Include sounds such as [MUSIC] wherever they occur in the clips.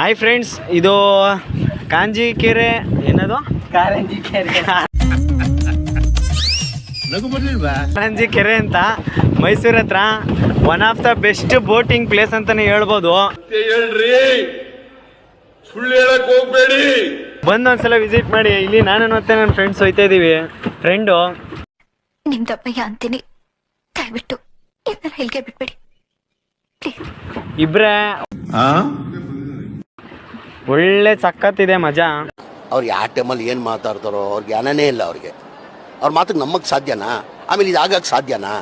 Hi friends ಇದು kanji ಕೆರೆ ಏನದು? ಕಾರಂಜಿ ಕೆರೆ. ಕಾರಂಜಿ ಕೆರೆ ಅಂತ ಮೈಸೂರ್ ಹತ್ರ one of the best boating place ಅಂತಾನೆ ಹೇಳ್ಬೋದು. ಹೇಳ್ರಿ? ಸುಳ್ಳು ಹೇಳಕ್ ಹೋಗ್ಬೇಡಿ. ಬಂದು ಒಂದ್ಸಲ ವಿಸಿಟ್ ಮಾಡಿ ಇಲ್ಲಿ ನಾನು ಮತ್ತೆ ನನ್ನ ಫ್ರೆಂಡ್ಸ್ ಹೋಯ್ತಾ ಇದೀವಿ. ಫ್ರೆಂಡು ನಿಮ್ದಪ್ಪಯ್ಯ ಅಂತೀನಿ. ದಯವಿಟ್ಟು ಇದನ್ನ ಒಳ್ಳೆ ಸಖತ್ತಿದೆ ಮಜಾ. ಅವ್ರು ಯಾವ ಟೈಮಲ್ಲಿ ಏನು ಮಾತಾಡ್ತಾರೋ ಅವ್ರಿಗೆ ಜ್ಞಾನನೇ ಇಲ್ಲ ಅವ್ರಿಗೆ. ಅವ್ರ ಮಾತಿಗೆ ನಮಗೆ ಸಾಧ್ಯನಾ? ಆಮೇಲೆ ಇದು ಆಗಕ್ಕೆ ಸಾಧ್ಯನಾ?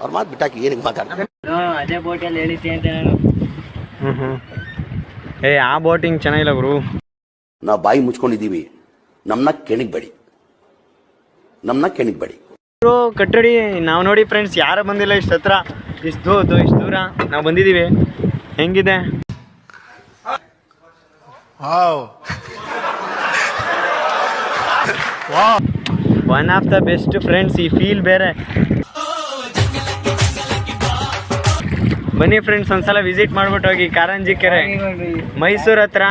ಅವ್ರ ಮಾತು ಬಿಟ್ಟಾಕಿ ಏನಕ್ಕೆ ಮಾತಾಡ್ತಾರೆ? ಅದೇ ಬೋಟಲ್ಲಿ ಹೇಳಿದ್ದೆ ಅಂತ ನಾನು. ಹ್ಮ್ ಹ್ಮ್. ಏ ಆ ಬೋಟಿಂಗ್ ಚೆನ್ನಾಗಿಲ್ಲ ಗುರು. ನಾವು ಬಾಯಿ ಮುಚ್ಕೊಂಡಿದ್ದೀವಿ ನಮ್ಮನ್ನ ಕೆಣಿಗ್ಬೇಡಿ. ನಮ್ಮನ್ನ ಕೆಣಗಬೇಡಿ. ಗುರು ಕಟ್ಟಡಿ ನಾವು ನೋಡಿ ಫ್ರೆಂಡ್ಸ್ ಯಾರು ಬಂದಿಲ್ಲ ಇಷ್ಟು ಹತ್ರ. ಇಷ್ಟು ದೂರ ಇಷ್ಟು ದೂರ. ನಾವು ಬಂದಿದ್ದೀವಿ ಹೆಂಗಿದೆ? One of the best friends ಈ ಫೀಲ್ ಬೇರೆ ಬನ್ನಿ ಫ್ರೆಂಡ್ಸ್ ಒಂದ್ಸಲ ವಿಸಿಟ್ ಮಾಡ್ಬಿಟ್ಟು ಹೋಗಿ ಕಾರಂಜಿ ಕೆರೆ. ಮೈಸೂರ್ ಹತ್ರ.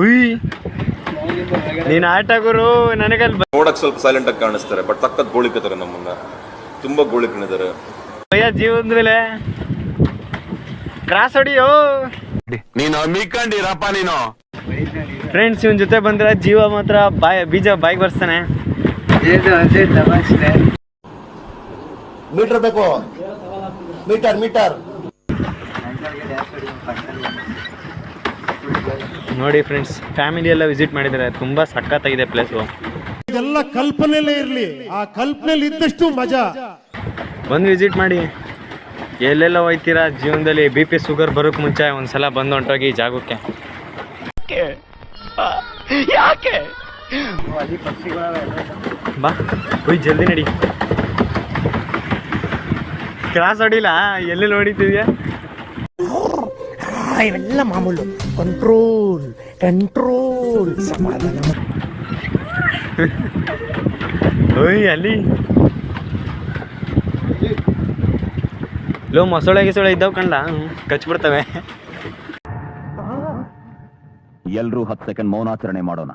ಉಯ್. ನೀನ್ ಆಟ ಗುರು ನನಗಲ್ಲಿ ನೋಡಕ್ ಸ್ವಲ್ಪ ಸೈಲೆಂಟ್ ಆಗಿ ಕಾಣಿಸ್ತಾರೆ ಬಟ್ ತಕ್ಕದ್ ಗೋಳಿಕತಾರೆ ನಮ್ಮನ್ನ. ತುಂಬಾ ಗೋಳಿಕೊಂಡಿದ್ದಾರೆ ಭಯ ಜೀವನದ ಮೇಲೆ ಕ್ರಾಸ್ ಹೊಡಿಯೋ. ನೀನು ಅಮ್ಮಿಕೊಂಡಿರಪ್ಪ ನೀನು. ಫ್ರೆಂಡ್ಸ್ ಇವನ್ ಜೊತೆ ಬಂದ್ರೆ ಜೀವ ಮಾತ್ರ ಬಾಯ್ ಬೀಜ ಬಾಯ್ ಬರ್ಸ್ತಾನೆ. ಮೀಟರ್ ಬೇಕು. Meter meter. ನೋಡಿ ಫ್ರೆಂಡ್ಸ್ ಫ್ಯಾಮಿಲಿ ಎಲ್ಲ ವಿಸಿಟ್ ಮಾಡಿದ್ದಾರೆ. ತುಂಬಾ ಸಖತ್ತಾಗಿದೆ ಪ್ಲೇಸ್ ಇದೆಲ್ಲ ಕಲ್ಪನೆಯಲ್ಲೇ ಇರ್ಲಿ. ಆ ಕಲ್ಪನೆಯಲ್ಲಿ ಇದ್ದಷ್ಟು ಮಜಾ. ಬಂದು ವಿಸಿಟ್ ಮಾಡಿ. ಎಲ್ಲೆಲ್ಲ ಹೋಯ್ತೀರಾ? ಜೀವನದಲ್ಲಿ ಬಿ ಪಿ ಶುಗರ್ ಬರೋಕ್ ಮುಂಚೆ ಒಂದ್ಸಲ ಬಂದು ಹೊಂಟೋಗಿ ಈ ಜಾಗಕ್ಕೆ. ಯಾಕೆ? ಬಾ ಹೋಯ್ ಜಲ್ದಿ ನಡಿ. ಕ್ರಾಸ್ ಹೊಡಿಲ್ಲ ಎಲ್ಲೆಲ್ಲಿ ಹೊಡಿತಿದ್ಯಾ? ಇವೆಲ್ಲ ಮಾಮೂಲು. ಕಂಟ್ರೋಲ್ ಕಂಟ್ರೋಲ್ ಸಮಾಧಾನ. [LAUGHS] ಓಯ್ ಅಲ್ಲಿ. ಲೋ ಮೊಸಳೆ ಗಿಸಳೆ ಇದ್ದಾವ ಕಂಡ ಕಚ್ಬಿಡ್ತವೆ. ಎಲ್ರೂ ಹತ್ತು ಸೆಕೆಂಡ್ ಮೌನಾಚರಣೆ ಮಾಡೋಣ.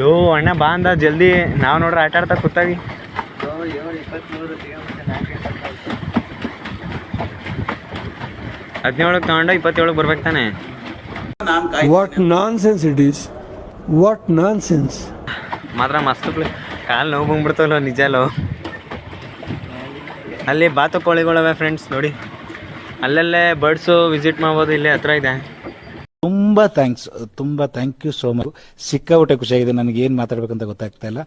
ಲೋ ಅಣ್ಣ ಬಾ ಅಂದ ಜಲ್ದಿ. ನಾವು ನೋಡ್ರಿ ಆಟ ಆಡ್ತಾ ಕೂತಾಗಿ ಹದಿನೇಳಕ್ಕೆ ತಗೊಂಡ ಇಪ್ಪತ್ತೇಳಕ್ಕೆ ಬರ್ಬೇಕು ತಾನೆ. What nonsense it is what What nonsense. ಮಾತ್ರ ಮಸ್ತ್ ಕಾಲು ನೋವು ಬಂದ್ಬಿಡ್ತಾವಲ್ಲ ನಿಜ ಲೋ. ಅಲ್ಲಿ ಬಾತುಕೋಳಿಗಳವೆ ಫ್ರೆಂಡ್ಸ್ ನೋಡಿ. ಅಲ್ಲಲ್ಲೇ ಬರ್ಡ್ಸು ವಿಸಿಟ್ ಮಾಡ್ಬೋದು, ಇಲ್ಲೇ ಹತ್ರ ಇದೆ. ತುಂಬ ಥ್ಯಾಂಕ್ಸ್ ತುಂಬ ಥ್ಯಾಂಕ್ ಯು ಸೋ ಮಚ್ ಸಿಕ್ಕಾಪಟ್ಟೆ ಖುಷಿಯಾಗಿದೆ ನನಗೆ ಏನು ಮಾತಾಡ್ಬೇಕಂತ ಗೊತ್ತಾಗ್ತಾ ಇಲ್ಲ.